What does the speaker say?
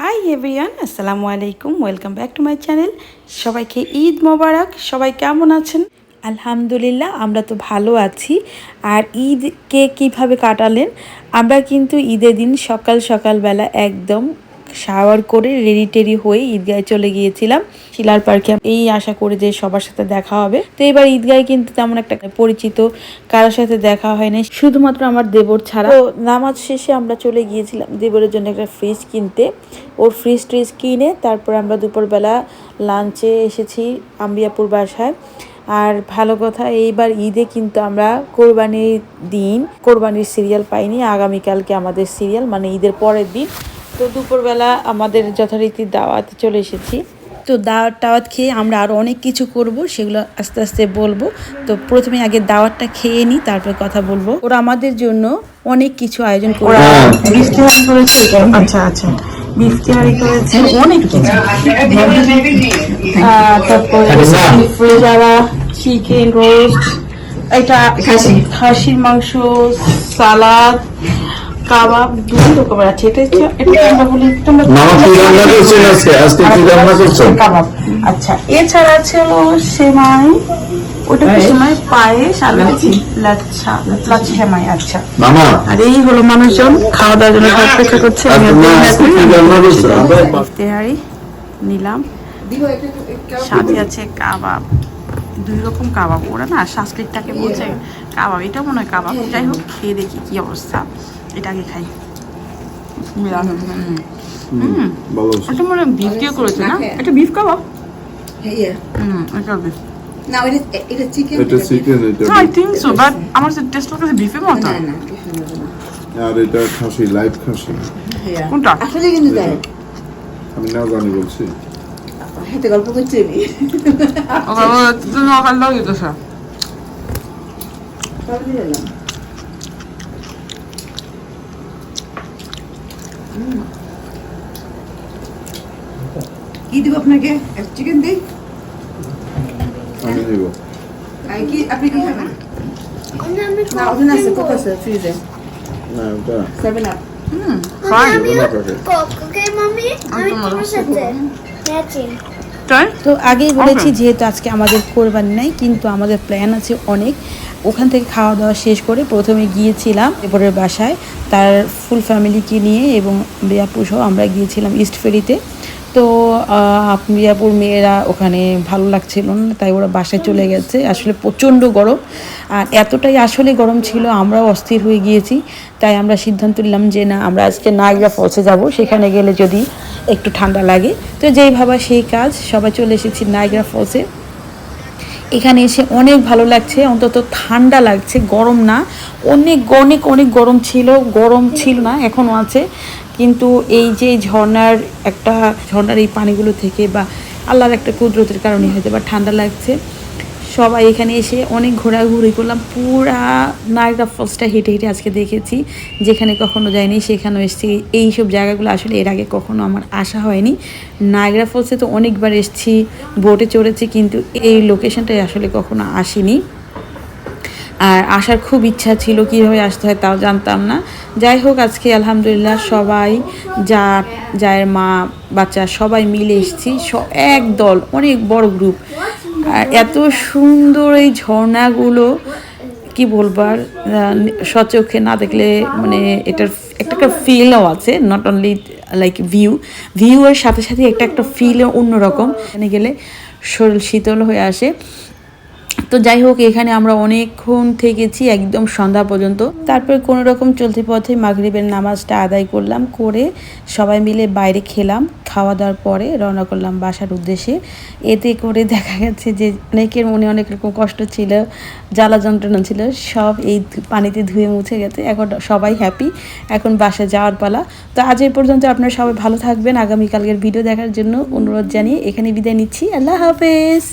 High everyone আসসালামু আলাইকুম welcome back to my channel সবাইকে ঈদ মোবারক। সবাই কেমন আছেন? আলহামদুলিল্লাহ, আমরা তো ভালো আছি। আর ঈদকে কীভাবে কাটালেন? আমরা কিন্তু ঈদের দিন সকাল সকালবেলা একদম শাওয়ার করে রেডি টেডি হয়ে ঈদগায় চলে গিয়েছিলাম। শিলার পার্কে এই আশা করে যে সবার সাথে দেখা হবে। তো এবার ঈদগায় কিন্তু তেমন একটা পরিচিত কারোর সাথে দেখা হয়নি শুধুমাত্র আমার দেবর ছাড়া। নামাজ শেষে আমরা চলে গিয়েছিলাম দেবরের জন্য একটা ফ্রিজ কিনতে। ওর ফ্রিজ ট্রিজ কিনে তারপর আমরা দুপুরবেলা লাঞ্চে এসেছি আম্বিয়াপুর বাসায়। আর ভালো কথা, এইবার ঈদে কিন্তু আমরা কোরবানির দিন, কোরবানির সিরিয়াল পাইনি। আগামীকালকে আমাদের সিরিয়াল মানে ঈদের পরের দিন। তো দুপুরবেলা আমাদের যথারীতি দাওয়াতে চলে এসেছি। তো দাওয়াত টাওয়াত খেয়ে আমরা আরও অনেক কিছু করব সেগুলো আস্তে আস্তে বলব। তো প্রথমে আগে দাওয়াতটা খেয়ে নিই তারপর কথা বলব। ওরা আমাদের জন্য অনেক কিছু আয়োজন করে করেছে আচ্ছা আচ্ছা। করেছে। অনেক কিছু। আহ, তারপর চিকেন রোস্ট এটা খাসির মাংস সালাদ কাবাব দুই রকমের আছে এটা হচ্ছে এটা আমরা বলি মামা কি রান্না করছেন আজকে? আজকে কি রান্না করছেন? কাবাব। আচ্ছা এছাড়া আছে হলো সেমাই। ওটা কি সেমাই? পায়েস আর লাচ্ছি। লাচ্ছা লাচ্ছি। সেমাই আচ্ছা। মামা। আর এই হলো মানুষজন খাওয়া দাওয়ার জন্য অপেক্ষা করছে। আমি নিলাম। সাথে আছে কাবাব। দুই রকম কাবাব। ওরা না সাংস্কৃতিকটাকে বলছে কাবাব। এটা মনে হয় কাবাব। যাই হোক খেয়ে দেখি কি অবস্থা। এটা আগে খাই। এটা মনে হয় বিফ দিয়ে করেছে না? এটা বিফ কাবাব ইয়ে। হুম এটা বিফ না এটা এটা চিকেন এটা চিকেন এটা আই থিঙ্ক সো বাট আমার টেস্ট করতেছে বিফের মতো। না না কি সুন্দর না। আর এটা খাসি লাইভ খাসি। হ্যাঁ। কোনটা? আসলে কিন্তু তাই। আমি না জানি বলছি। হেঁটে গল্প করছি আমি। ও বাবা তুমি অকাল দাও দিতেছে সব দিয়ে দিলাম কি দিব আপনাকে? চিকেন দিই? আমি দিব। আর কি? আপনি কি খাবেন? না ওখানে আছে কোক আছে? ফ্রিজে। না ওটা সেভেন আপ ফাইন দেবো কোক ওকে মামি আমি তোমার সাথে ম্যাচিং তাই তো আগেই বলেছি যেহেতু আজকে আমাদের কোরবানি নাই কিন্তু আমাদের প্ল্যান আছে অনেক। ওখান থেকে খাওয়া দাওয়া শেষ করে প্রথমে গিয়েছিলাম এরপরের বাসায়। তার ফুল ফ্যামিলিকে নিয়ে এবং বেয়াপুসহ সহ আমরা গিয়েছিলাম ইস্ট ফেরিতে তো মিয়াপুর মেয়েরা ওখানে ভালো লাগছিল না, তাই ওরা বাসায় চলে গেছে। আসলে প্রচণ্ড গরম, আর এতটাই আসলে গরম ছিল, আমরাও অস্থির হয়ে গিয়েছি। তাই আমরা সিদ্ধান্ত নিলাম যে, না, আমরা আজকে নাইগ্রা ফলসে যাব, সেখানে গেলে যদি একটু ঠান্ডা লাগে। তো যেই ভাবা সেই কাজ, সবাই চলে এসেছি নাইগ্রা ফলসে। এখানে এসে অনেক ভালো লাগছে, অন্তত ঠান্ডা লাগছে, গরম না। অনেক অনেক অনেক গরম ছিল গরম ছিল না এখনও আছে। কিন্তু এই যে ঝর্নার একটা ঝর্নার এই পানিগুলো থেকে বা আল্লাহর একটা কুদরতের কারণে হয়তো বা ঠান্ডা লাগছে। সবাই এখানে এসে অনেক ঘোরাঘুরি করলাম। পুরা নায়গ্রা ফলসটা হেঁটে হেঁটে আজকে দেখেছি, যেখানে কখনো যাইনি সেখানেও এসেছি। এই সব জায়গাগুলো আসলে এর আগে কখনো আমার আসা হয়নি। নায়গ্রা ফলসে তো অনেকবার এসেছি বোটে চড়েছি, কিন্তু এই লোকেশনটায় আসলে কখনো আসিনি। আর আসার খুব ইচ্ছা ছিল কীভাবে আসতে হয় তাও জানতাম না। যাই হোক, আজকে আলহামদুলিল্লাহ সবাই, যা, যায়ের মা, বাচ্চা সবাই মিলে এসেছি। এক দল, অনেক বড় গ্রুপ আর এত সুন্দর এই ঝর্ণাগুলো, কি বলবার সচক্ষে না দেখলে মানে এটার একটা একটা ফিলও আছে not only like view view এর সাথে সাথে একটা একটা ফিলও অন্যরকম। এখানে গেলে শরীর শীতল হয়ে আসে। তো যাই হোক, এখানে আমরা অনেকক্ষণ থেকেছি, একদম সন্ধ্যা পর্যন্ত। তারপরে কোনো রকম চলতি পথে মাগরিবের নামাজটা আদায় করলাম, করে সবাই মিলে বাইরে খেলাম, খাওয়া দাওয়ার পরে রওনা করলাম বাসার উদ্দেশ্যে। এতে করে দেখা গেছে যে অনেকের মনে অনেক রকম কষ্ট ছিল, জ্বালা যন্ত্রণা ছিল, সব এই পানিতে ধুয়ে মুছে গেছে, এখন সবাই হ্যাপি এখন বাসা যাওয়ার পালা। তো আজ এই পর্যন্ত আপনারা সবাই ভালো থাকবেন, আগামীকালকের ভিডিও দেখার জন্য অনুরোধ জানিয়ে এখানে বিদায় নিচ্ছি, আল্লাহ হাফেজ!